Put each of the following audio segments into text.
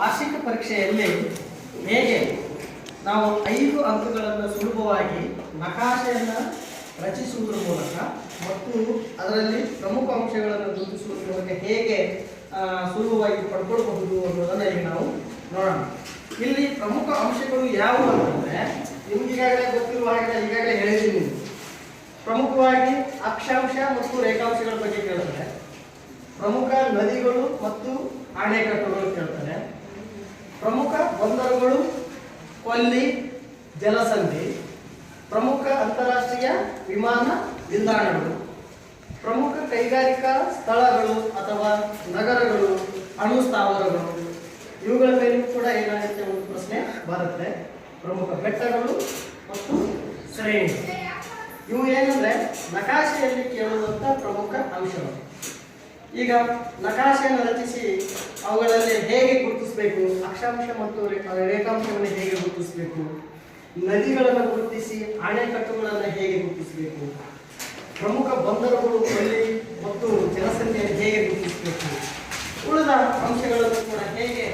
ವಾರ್ಷಿಕ ಪರೀಕ್ಷೆಯಲ್ಲಿ ಹೇಗೆ ನಾವು ಐದು ಅಂಕಗಳನ್ನು ಸುಲಭವಾಗಿ ನಕಾಶೆಯನ್ನು ರಚಿಸುವುದರ ಮೂಲಕ ಮತ್ತು ಅದರಲ್ಲಿ ಪ್ರಮುಖ ಅಂಶಗಳನ್ನು ಗುರುತಿಸುವುದರ ಮೂಲಕ ಹೇಗೆ ಸುಲಭವಾಗಿ ಪಡ್ಕೊಳ್ಬಹುದು ಅನ್ನೋದನ್ನು ಈಗ ನಾವು ನೋಡೋಣ. ಇಲ್ಲಿ ಪ್ರಮುಖ ಅಂಶಗಳು ಯಾವುವು ಅಂತಂದರೆ, ನಿಮ್ಗೆ ಈಗಾಗಲೇ ಗೊತ್ತಿರುವ ಹಾಗೆ ಈಗಾಗಲೇ ಹೇಳಿದ್ದೀನಿ. ಪ್ರಮುಖವಾಗಿ ಅಕ್ಷಾಂಶ ಮತ್ತು ರೇಖಾಂಶಗಳ ಬಗ್ಗೆ ಕೇಳ್ತಾರೆ ಪ್ರಮುಖ ನದಿಗಳು ಮತ್ತು ಅಣೆಕಟ್ಟುಗಳು ಕೇಳ್ತಾರೆ. ಪ್ರಮುಖ ಬಂದರುಗಳು ಕೊಲ್ಲಿ, ಜಲಸಂಧಿ, ಪ್ರಮುಖ ಅಂತಾರಾಷ್ಟ್ರೀಯ ವಿಮಾನ ನಿಲ್ದಾಣಗಳು, ಪ್ರಮುಖ ಕೈಗಾರಿಕಾ ಸ್ಥಳಗಳು ಅಥವಾ ನಗರಗಳು, ಅಣು ಸ್ಥಾವರಗಳು, ಇವುಗಳ ಮೇಲೂ ಕೂಡ ಏನಾಗುತ್ತೆ ಒಂದು ಪ್ರಶ್ನೆ ಬರುತ್ತೆ. ಪ್ರಮುಖ ಬೆಟ್ಟಗಳು ಮತ್ತು ಶ್ರೇಣಿ. ಇವು ಏನಂದ್ರೆ ನಕಾಶೆಯಲ್ಲಿ ಕೇಳುವಂತ ಪ್ರಮುಖ ಅಂಶಗಳು. ಈಗ ನಕಾಶೆಯನ್ನು ರಚಿಸಿ ಅವುಗಳಲ್ಲಿ ಹೇಗೆ ಗುರುತಿಸಬೇಕು? ಅಕ್ಷಾಂಶ ಮತ್ತು ರೇಖಾಂಶವನ್ನು ಹೇಗೆ ಗುರುತಿಸಬೇಕು? ನದಿಗಳನ್ನು ಗುರುತಿಸಿ ಅಣೆಕಟ್ಟುಗಳನ್ನು ಹೇಗೆ ಗುರುತಿಸಬೇಕು? ಪ್ರಮುಖ ಬಂದರುಗಳು ಕೊಲ್ಲಿ ಮತ್ತು ಜನಸಂಖ್ಯೆಯನ್ನು ಹೇಗೆ ಗುರುತಿಸಬೇಕು? ಉಳಿದ ಅಂಶಗಳನ್ನು ಕೂಡ ಹೇಗೆ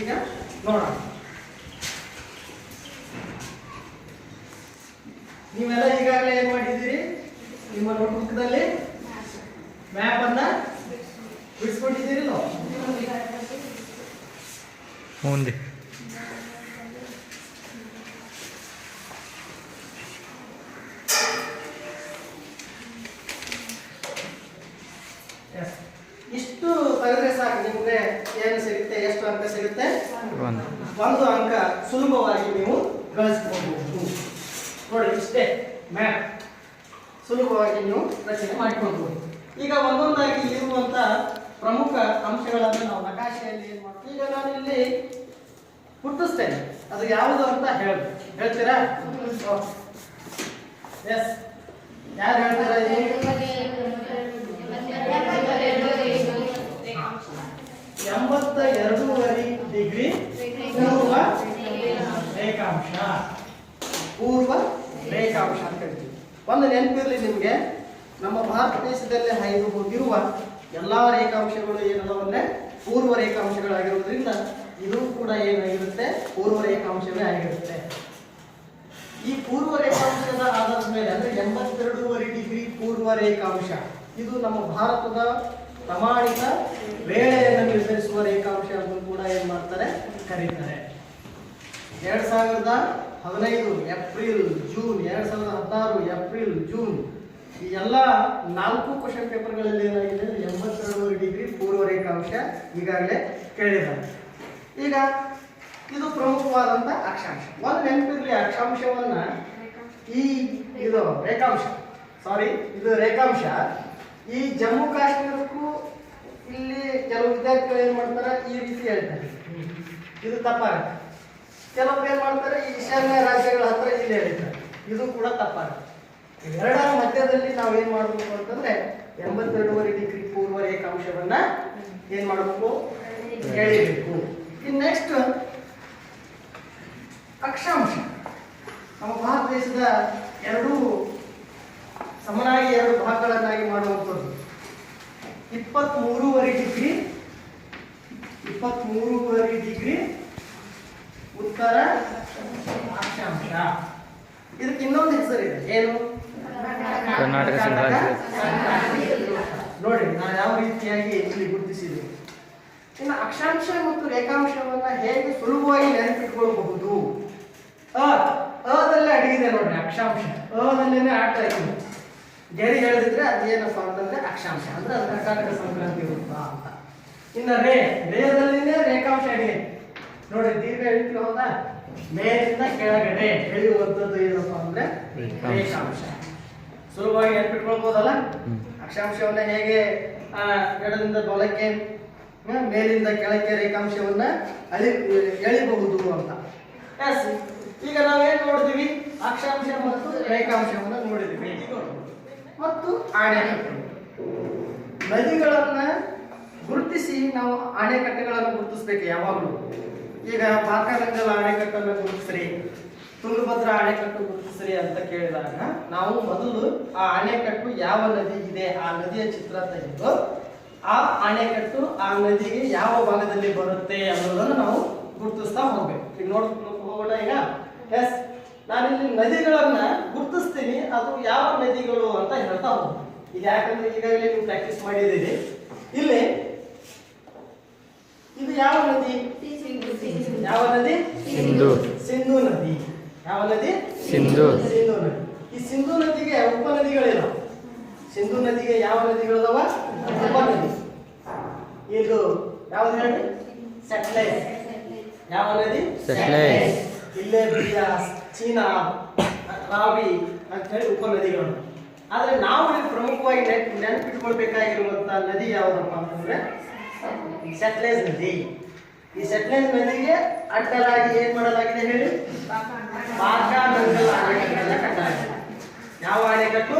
ಈಗ ನೋಡೋಣ. ನೀವೆಲ್ಲ ಈಗಾಗಲೇ ಏನ್ ಮಾಡಿದ್ದೀರಿ? ನಿಮ್ಮ ನೋಟ್ಬುಕ್ದಲ್ಲಿ ಮ್ಯಾಪ್ ಅನ್ನ ಬಿಡಿಸ್ಕೊಂಡಿದ್ದೀರಿ ಮುಂದೆ Yes. ಇಷ್ಟು ತೆಗೆದ್ರೆ ಸಾಕು ನಿಮಗೆ ಏನು ಸಿಗುತ್ತೆ ಎಷ್ಟು ಅಂಕ ಸಿಗುತ್ತೆ? ಒಂದು. ಒಂದು ಅಂಕ ಸುಲಭವಾಗಿ ನೀವು ಗಳಿಸ್ಕೊಬಹುದು ನೋಡಿ ಇಷ್ಟೇ. ಮ್ಯಾಪ್ ಸುಲಭವಾಗಿ ನೀವು ರಚನೆ ಮಾಡಿಕೊಳ್ಬಹುದು ಈಗ ಒಂದೊಂದಾಗಿ ಇರುವಂತ ಪ್ರಮುಖ ಅಂಶಗಳನ್ನು ನಾವು ನಕಾಶೆಯಲ್ಲಿ ಏನು ಮಾಡ್ತೀವಿ? ಈಗ ನಾನು ಇಲ್ಲಿ ಹುಟ್ಟಿಸ್ತೇನೆ. ಅದು ಯಾವುದು ಅಂತ ಹೇಳಿ ಹೇಳ್ತೀರಾ? ಎಸ್ ಯಾರು ಹೇಳ್ತೀರಾ ಎಂಬತ್ತ ಎರಡೂವರೆ ಡಿಗ್ರಿ ಪೂರ್ವ ರೇಖಾಂಶ. ಪೂರ್ವ ರೇಖಾಂಶ ಅಂತ ಹೇಳ್ತೀವಿ. ಒಂದು ನೆನಪಿರಲಿ ನಿಮಗೆ. ನಮ್ಮ ಭಾರತ ದೇಶದಲ್ಲಿ ಹೈದು ಹೋಗಿರುವ ಎಲ್ಲಾ ರೇಖಾಂಶಗಳು ಏನದಾವ ಅಂದ್ರೆ ಪೂರ್ವ ರೇಖಾಂಶಗಳಾಗಿರುವುದರಿಂದ ಇದು ಕೂಡ ಏನಾಗಿರುತ್ತೆ? ಪೂರ್ವ ರೇಖಾಂಶವೇ ಆಗಿರುತ್ತೆ. ಈ ಪೂರ್ವ ರೇಖಾಂಶದ ಆಧಾರದ ಮೇಲೆ ಅಂದ್ರೆ ಎಂಬತ್ತೆರಡೂವರೆ ಡಿಗ್ರಿ ಪೂರ್ವ ರೇಖಾಂಶ. ಇದು ನಮ್ಮ ಭಾರತದ ಪ್ರಮಾಣಿತ ವೇಳೆಯನ್ನು ನಿರ್ಧರಿಸುವ ರೇಖಾಂಶ ಅಂತ ಕೂಡ ಏನ್ ಮಾಡ್ತಾರೆ? ಕರೀತಾರೆ. ಎರಡ್ ಸಾವಿರದ ಹದಿನೈದು, ಏಪ್ರಿಲ್, ಜೂನ್, ಎರಡ್ ಸಾವಿರದ ಹದಿನಾರು, ಏಪ್ರಿಲ್, ಜೂನ್ ಈ ಎಲ್ಲ ನಾಲ್ಕು ಕ್ವಶನ್ ಪೇಪರ್ಗಳಲ್ಲಿ ಏನಾಗಿದೆ? ಅಂದ್ರೆ ಎಂಬತ್ತೆರಡು ಡಿಗ್ರಿ ಪೂರ್ವ ರೇಖಾಂಶ ಈಗಾಗಲೇ ಕೇಳಿದ್ದಾರೆ. ಈಗ ಇದು ಪ್ರಮುಖವಾದಂತ ಅಕ್ಷಾಂಶ. ಒಂದು ನೆನಪಿರಲಿ, ಅಕ್ಷಾಂಶವನ್ನ ಈ ಇದು ರೇಖಾಂಶ. ಸಾರಿ ಇದು ರೇಖಾಂಶ. ಈ ಜಮ್ಮು ಕಾಶ್ಮೀರಕ್ಕೂ ಇಲ್ಲಿ ಕೆಲವು ವಿದ್ಯಾರ್ಥಿಗಳು ಏನ್ ಮಾಡ್ತಾರೆ? ಈ ರೀತಿ ಹೇಳ್ತಾರೆ. ಇದು ತಪ್ಪಾಗುತ್ತೆ. ಕೆಲವರು ಏನ್ ಮಾಡ್ತಾರೆ? ಈ ಈಶಾನ್ಯ ರಾಜ್ಯಗಳ ಹತ್ರ ಇಲ್ಲಿ ಹೇಳ್ತಾರೆ ಇದು ಕೂಡ ತಪ್ಪಾಗುತ್ತೆ. ಇವೆರಡರ ಮಧ್ಯದಲ್ಲಿ ನಾವು ಏನ್ ಮಾಡಬೇಕು ಅಂತಂದ್ರೆ ಎಂಬತ್ತೆರಡೂವರೆ ಡಿಗ್ರಿ ಪೂರ್ವ ರೇಖಾಂಶವನ್ನ ಏನ್ ಮಾಡಬೇಕು? ಎಳಿಬೇಕು ಇನ್ ನೆಕ್ಸ್ಟ್ ಅಕ್ಷಾಂಶ. ನಮ್ಮ ಭಾರತ ದೇಶದ ಎರಡು ಸಮನಾಗಿ ಎರಡು ಭಾಗಗಳನ್ನಾಗಿ ಮಾಡುವಂಥದ್ದು. ಇಪ್ಪತ್ತ್ಮೂರುವರೆ ಡಿಗ್ರಿ ಇಪ್ಪತ್ತ್ಮೂರುವರೆ ಡಿಗ್ರಿ ಉತ್ತರ ಅಕ್ಷಾಂಶ. ಇದಕ್ಕೆ ಇನ್ನೊಂದು ಹೆಸರಿದೆ ಏನು? ಕರ್ನಾಟಕ ನೋಡಿ ನಾನು ಯಾವ ರೀತಿಯಾಗಿ ಇಲ್ಲಿ ಗುರುತಿಸಿದೆ. ಇನ್ನು ಅಕ್ಷಾಂಶ ಮತ್ತು ರೇಖಾಂಶವನ್ನ ಹೇಗೆ ಸುಲಭವಾಗಿ ನೆನಪಿಟ್ಕೊಳ್ಬಹುದು? ಅದಲ್ಲೇ ಅಡಗಿದೆ ನೋಡ್ರಿ ಅಕ್ಷಾಂಶ. ಅದಲ್ಲೇನೆ ಆಟ ಇದೆ. ಗೆರಿ ಹೇಳಿದ್ರೆ ಅದೇನಪ್ಪ ಅಂತಂದ್ರೆ ಅಕ್ಷಾಂಶ. ಅಂದ್ರೆ ಅದು ಕರ್ನಾಟಕ ಸಂಕ್ರಾಂತಿ ವೃತ್ತ ಅಂತ. ಇನ್ನು ರೇ ರೇದಲ್ಲಿನೇ ರೇಖಾಂಶ ಅಡಿಗೆ ನೋಡಿ ದೀರ್ಘ ಹೇಳ್ತೀವಿ ಹೌದಾ? ಮೇಲಿಂದ ಕೆಳಗಡೆ ಹೇಳುವಂತದ್ದು ಏನಪ್ಪ ಅಂದ್ರೆ ರೇಖಾಂಶ. ಸುಲಭವಾಗಿ ನೆನ್ಪಿಟ್ಕೊಳ್ಬಹುದಲ್ಲ. ಅಕ್ಷಾಂಶವನ್ನ ಹೇಗೆ ಆ, ಎಡದಿಂದ ಬಲಕ್ಕೆ ಮೇಲಿಂದ ಕೆಳಕ್ಕೆ ರೇಖಾಂಶವನ್ನ ಅಳಿ ಎಳಿಬಹುದು ಅಂತ. ಎಸ್ ಈಗ ನಾವೇನ್ ನೋಡಿದಿವಿ? ಅಕ್ಷಾಂಶ ಮತ್ತು ರೇಖಾಂಶವನ್ನ ನೋಡಿದಿವಿ. ಮತ್ತು ಅಣೆಕಟ್ಟು ನದಿಗಳನ್ನ ಗುರುತಿಸಿ ನಾವು ಆಣೆಕಟ್ಟೆಗಳನ್ನು ಗುರುತಿಸ್ಬೇಕು ಯಾವಾಗಲೂ. ಈಗ ಪಾಕರಂಗಲ ಅಣೆಕಟ್ಟನ್ನು ಗುರುತಿಸ್ರಿ. ತುಂಗಭದ್ರಾ ಅಣೆಕಟ್ಟು ಗುರುತಿಸ್ರಿ ಅಂತ ಕೇಳಿದಾಗ ನಾವು ಮೊದಲು ಆ ಅಣೆಕಟ್ಟು ಯಾವ ನದಿ ಇದೆ, ಆ ನದಿಯ ಚಿತ್ರ ತೆಗೆದು ಆ ಅಣೆಕಟ್ಟು ಆ ನದಿಗೆ ಯಾವ ಭಾಗದಲ್ಲಿ ಬರುತ್ತೆ ಅನ್ನೋದನ್ನು ನಾವು ಗುರುತಿಸ್ತಾ ಹೋಗ್ಬೇಕು. ಈಗ ನೋಡ್ ಹೋಗೋಣ ಈಗ. ಎಸ್ ನಾನಿಲ್ಲಿ ನದಿಗಳನ್ನ ಗುರುತಿಸ್ತೀನಿ, ಅದು ಯಾವ ನದಿಗಳು ಅಂತ ಹೇಳ್ತಾ ಹೋಗ್ತೀನಿ. ಈಗ ಯಾಕಂದ್ರೆ ಈಗಾಗಲೇ ನೀವು ಪ್ರಾಕ್ಟೀಸ್ ಮಾಡಿದ್ದೀರಿ. ಇಲ್ಲಿ, ಇದು ಯಾವ ನದಿ? ಯಾವ ನದಿ ಸಿಂಧು. ಸಿಂಧು ನದಿ. ಯಾವ ನದಿ ಸಿಂಧು. ಸಿಂಧು ನದಿ. ಈ ಸಿಂಧು ನದಿಗೆ ಉಪನದಿಗಳಿದಾವ ಸಿಂಧು ನದಿಗೆ ಯಾವ ನದಿಗಳಿದಾವ? ಉಪನದಿ ಇದು ಯಾವ್ದು ಹೇಳಿ? ಸೆಟ್ಲೈಸ್. ಯಾವ ನದಿ? ಸೆಟ್ಲೈಸ್. ಇಲ್ಲೇ ಬಿಯಾಸ್ ಚೀನಾ ರಾವಿ ಅಂತ ಹೇಳಿ ಉಪನದಿಗಳು ಆದ್ರೆ ನಾವು ಇಲ್ಲಿ ಪ್ರಮುಖವಾಗಿ ನೆನ್- ನೆನಪಿಟ್ಕೊಳ್ಬೇಕಾಗಿರುವಂತ ನದಿ ಯಾವುದಪ್ಪ ಅಂತಂದ್ರೆ ಸೆಟ್ಲೈಸ್ ನದಿ. ಈ ಸೆಟ್ಲೈನ್ ನದಿಗೆ ಅಡ್ಡಲಾಗಿ ಏನ್ ಮಾಡಲಾಗಿದೆ ಹೇಳಿ? ಬಾಕಾ ಯಾವ ಅಣೆಕಟ್ಟು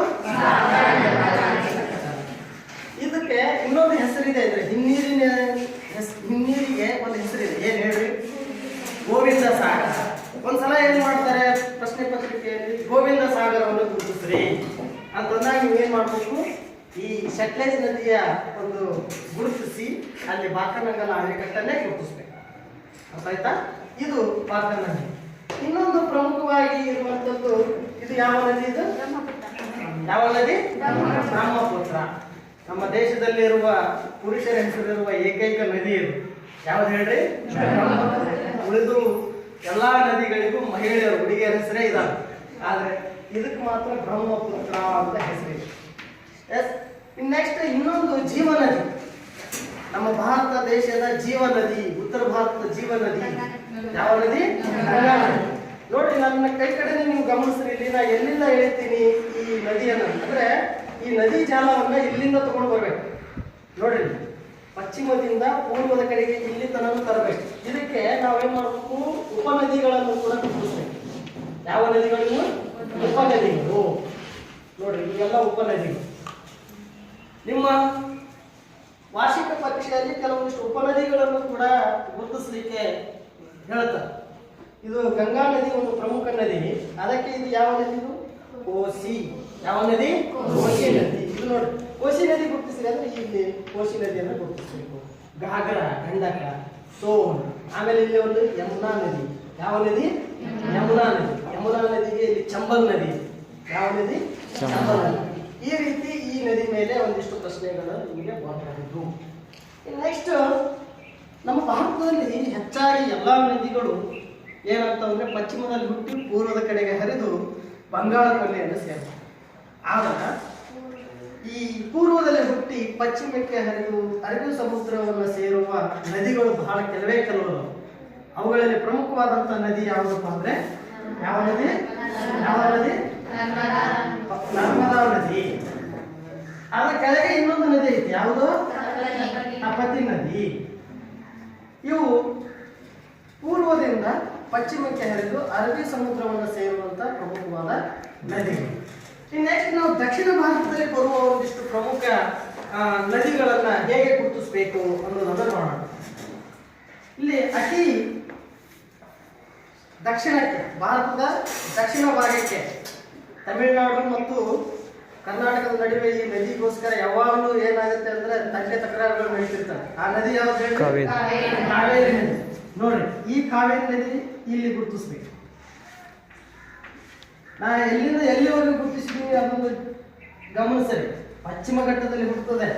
ಇದಕ್ಕೆ ಇನ್ನೊಂದು ಹೆಸರಿದೆ ಅಂದ್ರೆ ಹಿನ್ನೀರಿನ ಹಿನ್ನೀರಿಗೆ ಒಂದು ಹೆಸರಿದೆ. ಏನ್ ಹೇಳ್ರಿ? ಗೋವಿಂದ ಸಾಗರ. ಒಂದ್ಸಲ ಏನ್ ಮಾಡ್ತಾರೆ ಪ್ರಶ್ನೆ ಪತ್ರಿಕೆಯಲ್ಲಿ? ಗೋವಿಂದ ಸಾಗರವನ್ನು ಗುರುತಿಸ್ರಿ. ಅಂತಂದಾಗ ನೀವು ಏನ್ ಮಾಡ್ಬೇಕು? ಈ ಸೆಟ್ಲೈಸ್ ನದಿಯ ಒಂದು ಗುರುತಿಸಿ ಅಲ್ಲಿ ಬಾಕನಂಗಲ ಅಣೆಕಟ್ಟನ್ನೇ ಗುರುತಿಸ್ಬೇಕು. ಅರ್ಥ ಆಯ್ತಾ ಇದು ಬಾಕನಂದಿ ಇನ್ನೊಂದು ಪ್ರಮುಖವಾಗಿ ಇರುವಂತದ್ದು ಇದು ಯಾವ ನದಿ ಇದು? ಯಾವ ನದಿ? ಬ್ರಹ್ಮಪುತ್ರ. ನಮ್ಮ ದೇಶದಲ್ಲಿರುವ ಪುರುಷರ ಹೆಸರಿರುವ ಏಕೈಕ ನದಿ ಇದು. ಯಾವ್ದು ಹೇಳ್ರಿ? ಉಳಿದು ಎಲ್ಲಾ ನದಿಗಳಿಗೂ ಮಹಿಳೆಯರು ಹುಡುಗಿಯರ ಹೆಸರೇ ಇದಾವೆ. ಆದ್ರೆ ಇದಕ್ಕೆ ಮಾತ್ರ ಬ್ರಹ್ಮಪುತ್ರ ಅಂತ ಹೆಸರಿದೆ. ಎಸ್ ನೆಕ್ಸ್ಟ್ ಇನ್ನೊಂದು ಜೀವ ನದಿ ನಮ್ಮ ಭಾರತ ದೇಶದ ಜೀವ ನದಿ ಉತ್ತರ ಭಾರತದ ಜೀವ ನದಿ ಯಾವ ನದಿ? ನೋಡಿ, ನನ್ನ ಕೈ ಕಡೆ ನೀವು ಗಮನಿಸ್ರಿ, ಇಲ್ಲಿ ನಾ ಎಲ್ಲಿಂದ ಹೇಳ್ತೀನಿ ಈ ನದಿಯನ್ನ. ಅಂದ್ರೆ ಈ ನದಿ ಜಾಲವನ್ನ ಇಲ್ಲಿಂದ ತಗೊಂಡು ಬರ್ಬೇಕು. ನೋಡ್ರಿ, ಪಶ್ಚಿಮದಿಂದ ಪೂರ್ವದ ಕಡೆಗೆ ಇಲ್ಲಿ ತನಕ ತರಬೇಕು. ಇದಕ್ಕೆ ನಾವೇನ್ ಮಾಡಬೇಕು? ಉಪನದಿಗಳನ್ನು ಕೂಡ ಯಾವ ನದಿಗಳನ್ನು ಉಪನದಿಗಳು. ನೋಡ್ರಿ, ಇವೆಲ್ಲ ಉಪನದಿಗಳು. ನಿಮ್ಮ ವಾರ್ಷಿಕ ಪರೀಕ್ಷೆಯಲ್ಲಿ ಕೆಲವೊಂದಿಷ್ಟು ಉಪನದಿಗಳನ್ನು ಕೂಡ ಗುರುತಿಸಲಿಕ್ಕೆ ಹೇಳ್ತಾರೆ ಇದು ಗಂಗಾ ನದಿ ಒಂದು ಪ್ರಮುಖ ನದಿ. ಅದಕ್ಕೆ ಇದು ಯಾವ ನದಿ ಇದು? ಕೋಸಿ. ಯಾವ ನದಿ? ಕೋಸಿ ನದಿ. ಇದು ನೋಡಿ ಕೋಸಿ ನದಿ ಗುರುತಿಸಿದೆ ಅಂದ್ರೆ ಇಲ್ಲಿ ಕೋಸಿ ನದಿಯನ್ನು ಗುರುತಿಸಬೇಕು. ಗಾಗರ ಗಂಡಕ ಸೋನ್ ಆಮೇಲೆ ಇಲ್ಲಿ ಒಂದು ಯಮುನಾ ನದಿ. ಯಾವ ನದಿ? ಯಮುನಾ ನದಿ. ಯಮುನಾ ನದಿಗೆ ಇಲ್ಲಿ ಚಂಬಲ್ ನದಿ. ಯಾವ ನದಿ? ಚಂಬಲ್ ನದಿ. ಈ ರೀತಿ ಈ ನದಿ ಮೇಲೆ ಒಂದಿಷ್ಟು ಪ್ರಶ್ನೆಗಳು ನಿಮಗೆ ಬರಬಹುದು ನೆಕ್ಸ್ಟ್ ನಮ್ಮ ಭಾರತದಲ್ಲಿ ಹೆಚ್ಚಾಗಿ ಎಲ್ಲ ನದಿಗಳು ಏನಂತಂದ್ರೆ ಪಶ್ಚಿಮದಲ್ಲಿ ಹುಟ್ಟಿ ಪೂರ್ವದ ಕಡೆಗೆ ಹರಿದು ಬಂಗಾಳ ಕೊಲ್ಲಿಯನ್ನು ಸೇರ್ತವೆ. ಆದಾಗ ಈ ಪೂರ್ವದಲ್ಲಿ ಹುಟ್ಟಿ ಪಶ್ಚಿಮಕ್ಕೆ ಹರಿದು ಅರಬ್ಬಿ ಸಮುದ್ರವನ್ನು ಸೇರುವ ನದಿಗಳು ಬಹಳ ಕೆಲವೇ ಕೆಲವು ಅವುಗಳಲ್ಲಿ ಪ್ರಮುಖವಾದಂತ ನದಿ ಯಾವುದಪ್ಪ ಅಂದ್ರೆ ಯಾವ ನದಿ? ಯಾವ ನದಿ? ನರ್ಮದಾ ನದಿ. ಅದರ ಕೆಳಗೆ ಇನ್ನೊಂದು ನದಿ ಐತಿ. ಯಾವುದು? ಅಪತಿ ನದಿ. ಇವು ಪೂರ್ವದಿಂದ ಪಶ್ಚಿಮಕ್ಕೆ ಹರಿದು ಅರಬ್ಬಿ ಸಮುದ್ರವನ್ನು ಸೇರುವಂತ ಪ್ರಮುಖವಾದ ನದಿಗಳು. ನೆಕ್ಸ್ಟ್ ನಾವು ದಕ್ಷಿಣ ಭಾರತದಲ್ಲಿ ಬರುವ ಒಂದಿಷ್ಟು ಪ್ರಮುಖ ನದಿಗಳನ್ನ ಹೇಗೆ ಗುರುತಿಸಬೇಕು ಅನ್ನೋದನ್ನು ನೋಡೋಣ. ಇಲ್ಲಿ ಅತಿ ದಕ್ಷಿಣಕ್ಕೆ, ಭಾರತದ ದಕ್ಷಿಣ ಭಾಗಕ್ಕೆ, ತಮಿಳುನಾಡು ಮತ್ತು ಕರ್ನಾಟಕದ ನಡುವೆ ಈ ನದಿಗೋಸ್ಕರ ಯಾವಾಗಲೂ ಏನಾಗುತ್ತೆ ಅಂದ್ರೆ ತಂಟೆ ತಕರಾರುಗಳು ನಡೆಸಿರ್ತಾರೆ ಆ ನದಿ ಯಾವ್ದು. ಕಾವೇರಿ. ನದಿ. ನೋಡ್ರಿ ಈ ಕಾವೇರಿ ನದಿ ಇಲ್ಲಿ ಗುರುತಿಸ್ಬೇಕು. ನಾ ಎಲ್ಲಿಂದ ಎಲ್ಲಿವರೆಗೂ ಗುರುತಿಸ್ತೀನಿ ಅನ್ನೋದು ಗಮನಿಸಲಿ ಪಶ್ಚಿಮ ಘಟ್ಟದಲ್ಲಿ ಹುಟ್ಟುತ್ತದೆ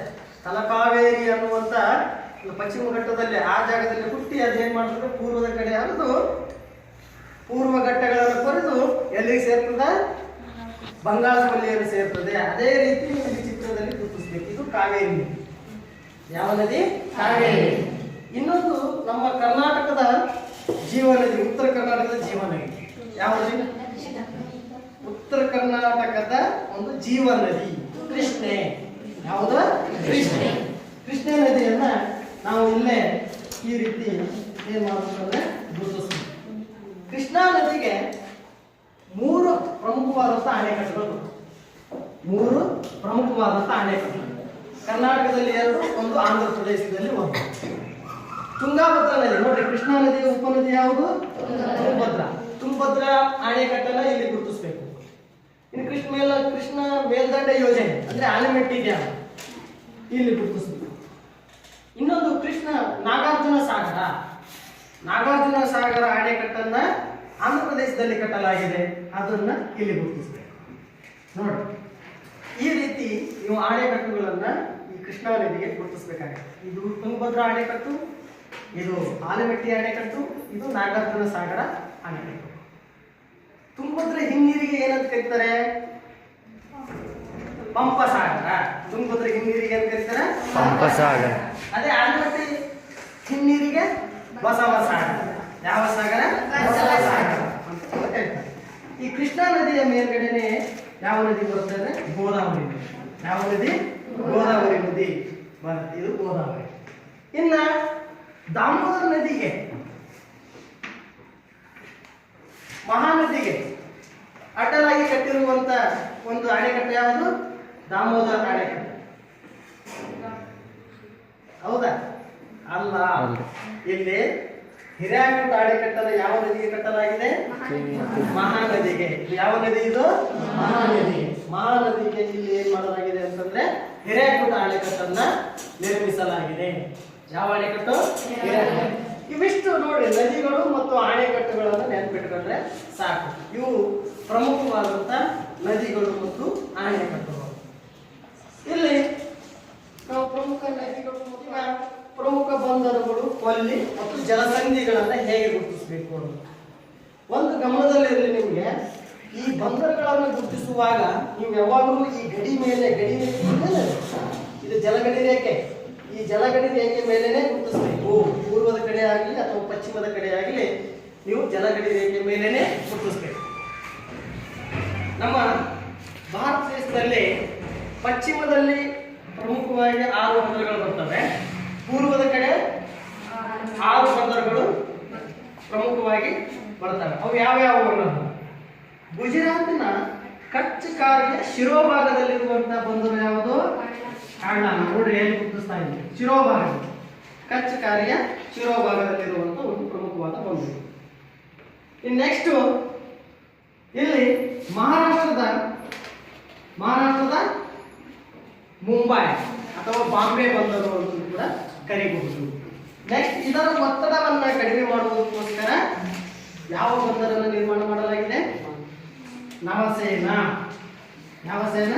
ತಲಕಾವೇರಿ ಅನ್ನುವಂತ ಪಶ್ಚಿಮ ಘಟ್ಟದಲ್ಲಿ ಆ ಜಾಗದಲ್ಲಿ ಹುಟ್ಟಿ ಅದೇನ್ ಮಾಡ್ತದೆ? ಪೂರ್ವದ ಕಡೆ ಹರಿದು ಪೂರ್ವ ಘಟ್ಟಗಳನ್ನು ಕೊರೆದು ಎಲ್ಲಿಗೆ ಸೇರ್ತದ? ಬಂಗಾಳ ಕೊಲ್ಲಿಯನ್ನು ಸೇರ್ತದೆ. ಅದೇ ರೀತಿ ನಿಮಗೆ ಚಿತ್ರದಲ್ಲಿ ಗುರುತಿಸಬೇಕು ಇದು ಕಾವೇರಿ. ನದಿ ಯಾವ ನದಿ? ಕಾವೇರಿ. ನದಿ. ಇನ್ನೊಂದು ನಮ್ಮ ಕರ್ನಾಟಕದ ಜೀವನದಿ ಉತ್ತರ ಕರ್ನಾಟಕದ ಜೀವನದಿ. ಯಾವ ನದಿ? ಉತ್ತರ ಕರ್ನಾಟಕದ ಒಂದು ಜೀವ ನದಿ ಕೃಷ್ಣೆ. ಯಾವುದು? ಕೃಷ್ಣೆ. ಕೃಷ್ಣೆ ನದಿಯನ್ನ ನಾವು ಇಲ್ಲೇ ಈ ರೀತಿ ಏನ್ ಮಾಡ್ಬೇಕಂದ್ರೆ ಗುರುತಿಸ್ತೀವಿ ಗುರುತಿಸ್ಬೇಕು. ಕೃಷ್ಣಾ ನದಿಗೆ ಮೂರು ಪ್ರಮುಖವಾದಂತಹ ಅಣೆಕಟ್ಟುಗಳು ಮೂರು ಪ್ರಮುಖವಾದಂತಹ ಅಣೆಕಟ್ಟು ಕರ್ನಾಟಕದಲ್ಲಿ ಎರಡು, ಒಂದು ಆಂಧ್ರ ಪ್ರದೇಶದಲ್ಲಿ ಒಂದು. ತುಂಗಾಭದ್ರಾ ನದಿ ನೋಡ್ರಿ, ಕೃಷ್ಣಾ ನದಿಯ ಉಪನದಿ ಯಾವುದು? ತುಂಗಭದ್ರಾ. ತುಂಗಭದ್ರಾ ಅಣೆಕಟ್ಟನ್ನ ಇಲ್ಲಿ ಗುರುತಿಸಬೇಕು. ಇನ್ನು ಕೃಷ್ಣ ಮೇಲ, ಕೃಷ್ಣ ಮೇಲ್ದಂಡೆ ಯೋಜನೆ, ಅಂದ್ರೆ ಆನೆಮೆಟ್ಟಿ ಡ್ಯಾಮ್. ಇಲ್ಲಿ ಗುರುತಿಸಬೇಕು. ಇನ್ನೊಂದು ಕೃಷ್ಣ ನಾಗಾರ್ಜುನ ಸಾಗರ. ನಾಗಾರ್ಜುನ ಸಾಗರ ಅಣೆಕಟ್ಟನ್ನ ಆಂಧ್ರ ಪ್ರದೇಶದಲ್ಲಿ ಕಟ್ಟಲಾಗಿದೆ. ಅದನ್ನ ಇಲ್ಲಿ ಗುರುತಿಸಬೇಕು. ನೋಡಿ ಈ ರೀತಿ ನೀವು ಆಣೆಕಟ್ಟುಗಳನ್ನ ಈ ಕೃಷ್ಣಾ ನದಿಗೆ ಗುರುತಿಸಬೇಕಾಗುತ್ತೆ. ಇದು ತುಂಗಭದ್ರಾ ಅಣೆಕಟ್ಟು ಇದು ಆಲಮಟ್ಟಿ ಅಣೆಕಟ್ಟು ಇದು ನಾಗಾರ್ಜುನ ಸಾಗರ ಅಣೆಕಟ್ಟು ತುಂಗಭದ್ರಾ ಹಿನ್ನೀರಿಗೆ ಏನಂತ ಕರೀತಾರೆ? ಪಂಪ ಸಾಗರ ತುಂಗಭದ್ರ ಹಿನ್ನೀರಿಗೆ ಅಂತ ಕರೀತಾರೆ? ಪಂಪಸಾಗರ. ಅದೇ ಆಲಮಟ್ಟಿ ಹಿನ್ನೀರಿಗೆ ಬಸವ ಸಾಗರ. ಯಾವ ಸಾಗರ. ಈ ಕೃಷ್ಣಾ ನದಿಯ ಮೇಲ್ಗಡೆನೆ ಯಾವ ನದಿ ಬರುತ್ತೆ ಅಂದ್ರೆ ಗೋದಾವರಿ ನದಿ. ಯಾವ ನದಿ? ಗೋದಾವರಿ ನದಿ. ಬರುತ್ತೆ. ಇದು ಗೋದಾವರಿ. ಇನ್ನ ದಾಮೋದರ ನದಿಗೆ ಮಹಾನದಿಗೆ ಅಡ್ಡಲಾಗಿ ಕಟ್ಟಿರುವಂತ ಒಂದು ಅಣೆಕಟ್ಟು ಯಾವುದು? ದಾಮೋದರ ಅಣೆಕಟ್ಟೆ. ಹೌದಾ? ಅಲ್ಲ. ಅಲ್ಲ. ಇಲ್ಲಿ ಹಿರಿಯಾಕಟ್ಟು ಅಣೆಕಟ್ಟನ್ನು ಯಾವ ನದಿಗೆ ಕಟ್ಟಲಾಗಿದೆ? ಮಹಾನದಿಗೆ. ಇದು ಯಾವ ನದಿ ಇದು? ಮಹಾನದಿ. ಮಹಾನದಿಗೆ ಇಲ್ಲಿ ಏನ್ ಮಾಡಲಾಗಿದೆ ಅಂತಂದ್ರೆ ಹಿರೇಕುಟ ಅಣೆಕಟ್ಟನ್ನ ನಿರ್ಮಿಸಲಾಗಿದೆ. ಯಾವ ಅಣೆಕಟ್ಟು. ಇವಿಷ್ಟು ನೋಡಿ ನದಿಗಳು ಮತ್ತು ಅಣೆಕಟ್ಟುಗಳನ್ನು ನೆನಪಿಟ್ಕೊಂಡ್ರೆ ಸಾಕು. ಇವು ಪ್ರಮುಖವಾದಂತ ನದಿಗಳು ಮತ್ತು ಅಣೆಕಟ್ಟುಗಳು. ಇಲ್ಲಿ ನಾವು ಪ್ರಮುಖ ನದಿಗಳು ಮತ್ತು ಪ್ರಮುಖ ಬಂದರುಗಳು ಕೊಲ್ಲಿ ಮತ್ತು ಜಲಸಂಧಿಗಳನ್ನು ಹೇಗೆ ಗುರುತಿಸಬೇಕು ಒಂದು ಒಂದು ಗಮನದಲ್ಲಿರಲಿ ನಿಮಗೆ, ಈ ಬಂದರುಗಳನ್ನು ಗುರುತಿಸುವಾಗ ನೀವು ಯಾವಾಗಲೂ ಈ ಗಡಿ ಮೇಲೆ ಗಡಿ ಮೇಲೆ ಇದು ಜಲಗಡಿ ರೇಖೆ. ಈ ಜಲಗಡಿ ರೇಖೆ ಮೇಲೆನೆ ಗುರುತಿಸಬೇಕು. ಪೂರ್ವದ ಕಡೆ ಆಗಲಿ ಅಥವಾ ಪಶ್ಚಿಮದ ಕಡೆ ಆಗಲಿ ನೀವು ಜಲಗಡಿ ರೇಖೆ ಮೇಲೆನೆ ಗುರುತಿಸಬೇಕು. ನಮ್ಮ ಭಾರತ ದೇಶದಲ್ಲಿ ಪಶ್ಚಿಮದಲ್ಲಿ ಪ್ರಮುಖವಾಗಿ ಆರು ಬಂದರುಗಳು ಬರ್ತವೆ. ಪೂರ್ವದ ಕಡೆ ಆರು ಬಂದರುಗಳು ಪ್ರಮುಖವಾಗಿ ಬರ್ತವೆ. ಅವು ಯಾವ್ಯಾವ ಅನ್ನೋದು ಗುಜರಾತಿನ ಕಚ್ ಕಾರ್ಯ ಶಿರೋಭಾಗದಲ್ಲಿರುವಂತಹ ಬಂದರು ಯಾವುದು? ಕಾರಣ ನೋಡ್ರಿ ಏನು ಗುರುತಿಸ್ತಾ ಇದ್ದೀನಿ. ಶಿರೋಭಾಗ. ಕಚ್ ಕಾರ್ಯ ಶಿರೋಭಾಗದಲ್ಲಿರುವಂತಹ ಒಂದು ಪ್ರಮುಖವಾದ ಬಂದರು. ಇನ್ನು ನೆಕ್ಸ್ಟ್ ಇಲ್ಲಿ ಮಹಾರಾಷ್ಟ್ರದ ಮಹಾರಾಷ್ಟ್ರದ ಮುಂಬೈ ಅಥವಾ ಬಾಂಬೆ ಬಂದರು ಅಂತ ಕೂಡ ಕರಿಬಹುದು. ನೆಕ್ಸ್ಟ್ ಇದರ ಒತ್ತಡವನ್ನ ಕಡಿಮೆ ಮಾಡುವುದಕ್ಕೋಸ್ಕರ ಯಾವ ಬಂದರನ್ನು ನಿರ್ಮಾಣ ಮಾಡಲಾಗಿದೆ? ನವಸೇನಾ. ನವಸೇನ?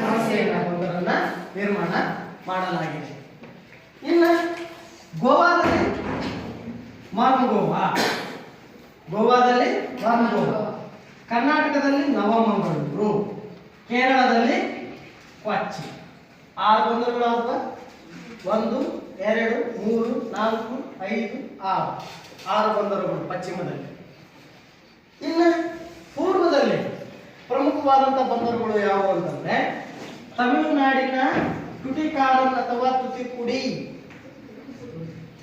ನವಸೇನಾ ಬಂದರನ್ನ ನಿರ್ಮಾಣ ಮಾಡಲಾಗಿದೆ. ಇನ್ನು ಗೋವಾದಲ್ಲಿ ಮಾರ್ಮಗೋವಾ. ಗೋವಾದಲ್ಲಿ ಮಾರ್ಮಗೋವಾ. ಕರ್ನಾಟಕದಲ್ಲಿ ನವಮಂಗಳೂರು. ಕೇರಳದಲ್ಲಿ ಕೊಚ್ಚಿ. ಆರು ಬಂದರುಗಳಾದ ಒಂದು ಎರಡು, ಮೂರು, ನಾಲ್ಕು, ಐದು, ಆರು. ಆರು ಬಂದರುಗಳು ಪಶ್ಚಿಮದಲ್ಲಿ. ಇನ್ನು ಪೂರ್ವದಲ್ಲಿ ಪ್ರಮುಖವಾದಂಥ ಬಂದರುಗಳು ಯಾವುವು ಅಂತಂದರೆ ತಮಿಳುನಾಡಿನ ಟುಟಿಕಾರನ್ ಅಥವಾ ತುತಿಕುಡಿ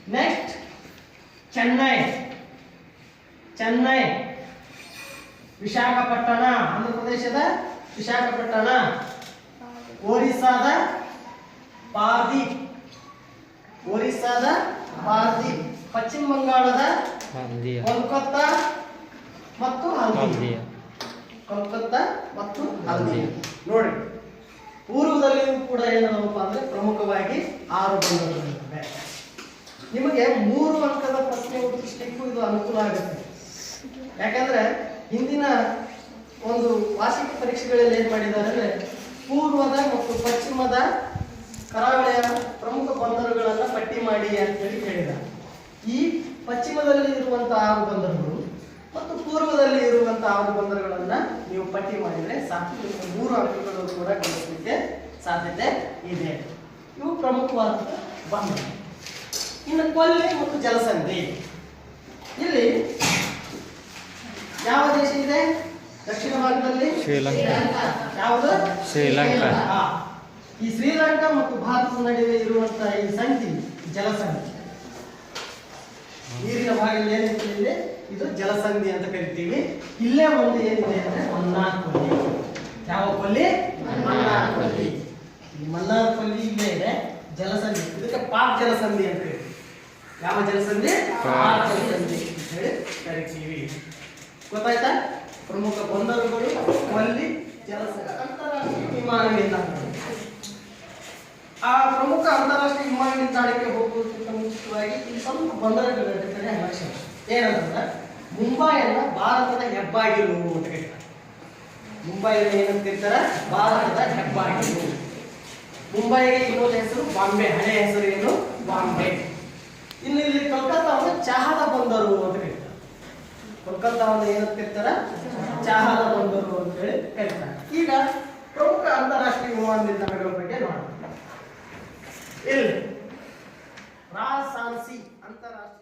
ನೆಕ್ಸ್ಟ್ ಚೆನ್ನೈ. ಚೆನ್ನೈ. ವಿಶಾಖಪಟ್ಟಣ ಆಂಧ್ರ ಪ್ರದೇಶದ ವಿಶಾಖಪಟ್ಟಣ. ಒರಿಸ್ಸಾದ ಪಾರ್ದೀಪ್ ಒರಿಸ್ಸಾದ ಪಾರ್ದೀಪ್ ಪಶ್ಚಿಮ ಬಂಗಾಳದ ಕೊಲ್ಕತ್ತಾ ಮತ್ತು ಹಲ್ದಿ ಕೋಲ್ಕತ್ತಾ ಮತ್ತು ಹಲ್ದಿ ನೋಡಿ ಪೂರ್ವದಲ್ಲಿಯೂ ಕೂಡ ಏನಪ್ಪ ಅಂದ್ರೆ ಪ್ರಮುಖವಾಗಿ ಆರು ಬಂದರುಗಳಿರ್ತವೆ ನಿಮಗೆ ಮೂರು ಅಂಕದ ಪ್ರಶ್ನೆ ಉತ್ತರಿಸಲಿಕ್ಕೂ ಇದು ಅನುಕೂಲ ಆಗುತ್ತೆ. ಯಾಕಂದ್ರೆ ಹಿಂದಿನ ಒಂದು ವಾರ್ಷಿಕ ಪರೀಕ್ಷೆಗಳಲ್ಲಿ ಏನ್ ಮಾಡಿದ್ದಾರೆ ಅಂದ್ರೆ ಪೂರ್ವದ ಮತ್ತು ಪಶ್ಚಿಮದ ಕರಾವಳಿಯ ಪ್ರಮುಖ ಬಂದರುಗಳನ್ನ ಪಟ್ಟಿ ಮಾಡಿ ಅಂತೇಳಿ ಹೇಳಿದ. ಈ ಪಶ್ಚಿಮದಲ್ಲಿ ಇರುವಂತಹ ಆರು ಬಂದರುಗಳು ಮತ್ತು ಪೂರ್ವದಲ್ಲಿ ಇರುವಂತಹ ಆರು ಬಂದರುಗಳನ್ನ ನೀವು ಪಟ್ಟಿ ಮಾಡಿದ್ರೆ ಸಾಕು. ನಿಮಗೆ ಮೂರು ಅಂಕಗಳು ಕೂಡ ಗಳಿಸಲಿಕ್ಕೆ ಸಾಧ್ಯತೆ ಇದೆ. ಇವು ಪ್ರಮುಖವಾದ ಬಂದರು. ಇನ್ನು ಕೊಲ್ಲಿ ಮತ್ತು ಜಲಸಂಧಿ. ಇಲ್ಲಿ ಯಾವ ದೇಶ ಇದೆ? ದಕ್ಷಿಣ ಭಾಗದಲ್ಲಿ? ಶ್ರೀಲಂಕಾ. ಯಾವುದು? ಶ್ರೀಲಂಕಾ. ಈ ಶ್ರೀಲಂಕಾ ಮತ್ತು ಭಾರತದ ನಡುವೆ ಇರುವಂತಹ ಈ ಸಂಧಿ ಜಲಸಂಧಿ ನೀರಿನ ಭಾಗದಲ್ಲಿ ಇಲ್ಲಿ? ಇದು ಜಲಸಂಧಿ ಅಂತ ಕರಿತೀವಿ. ಇಲ್ಲೇ ಒಂದು ಏನಿದೆ ಅಂದ್ರೆ ಮನ್ನಾರ್ ಕೊಲ್ಲಿ ಯಾವ ಕೊಲ್ಲಿ? ಮನ್ನಾರ್ ಕೊಲ್ಲಿ ಈ ಮನ್ನಾರ್ ಕೊಲ್ಲಿ ಇಲ್ಲೇ ಇದೆ ಜಲಸಂಧಿ. ಇದಕ್ಕೆ ಪಾಕ್ ಜಲಸಂಧಿ ಅಂತ ಹೇಳ್ತೀವಿ ಯಾವ ಜಲಸಂಧಿ? ಪಾಕ್ ಜಲಸಂಧಿ ಅಂತ ಹೇಳಿ ಕರಿತೀವಿ. ಗೊತ್ತಾಯ್ತಾ? ಪ್ರಮುಖ ಬಂದರುಗಳು, ಕೊಲ್ಲಿ ಜಲಸಂಧಿ ಅಂತಾರಾಷ್ಟ್ರೀಯ ವಿಮಾನ ಆ ಪ್ರಮುಖ ಅಂತಾರಾಷ್ಟ್ರೀಯ ವಿಮಾನ ನಿಲ್ದಾಣಕ್ಕೆ ಹೋಗುವುದಕ್ಕಿಂತ ಮುಂಚಿತವಾಗಿ ಇಲ್ಲಿ ಸ್ವಲ್ಪ ಗೊಂದಲಗಳು ನಡೀತಾರೆ ಏನಂದ್ರೆ ಏನಂತಂದ್ರೆ, ಮುಂಬೈಯನ್ನ ಭಾರತದ ಹೆಬ್ಬಾಗಿಲು ಅಂತ ಹೇಳ್ತಾರೆ. ಏನಂತ ಕರೀತಾರೆ ಭಾರತದ ಹೆಬ್ಬಾಗಿಲು. ಮುಂಬೈಗೆ ಇನ್ನೊಂದು ಹೆಸರು ಬಾಂಬೆ ಹಳೆ ಹೆಸರು ಏನು? ಬಾಂಬೆ. ಇನ್ನು ಇಲ್ಲಿ ಕೋಲ್ಕತ್ತಾವನ್ನು ಚಹಾದ ಬಂದರು ಅಂತ ಏನು ಏನಂತ ಕರೀತಾರೆ ಚಹಾದ ಬಂದರು ಅಂತ ಹೇಳಿ ಕರೀತಾರೆ ಈಗ ಪ್ರಮುಖ ಅಂತಾರಾಷ್ಟ್ರೀಯ ವಿಮಾನ ನಿಲ್ದಾಣಗಳ ಬಗ್ಗೆ ನೋಡೋಣ. ಇಲ್ಲಿ ರಾಸಾಂಸಿ ಅಂತಾರಾಷ್ಟ್ರೀಯ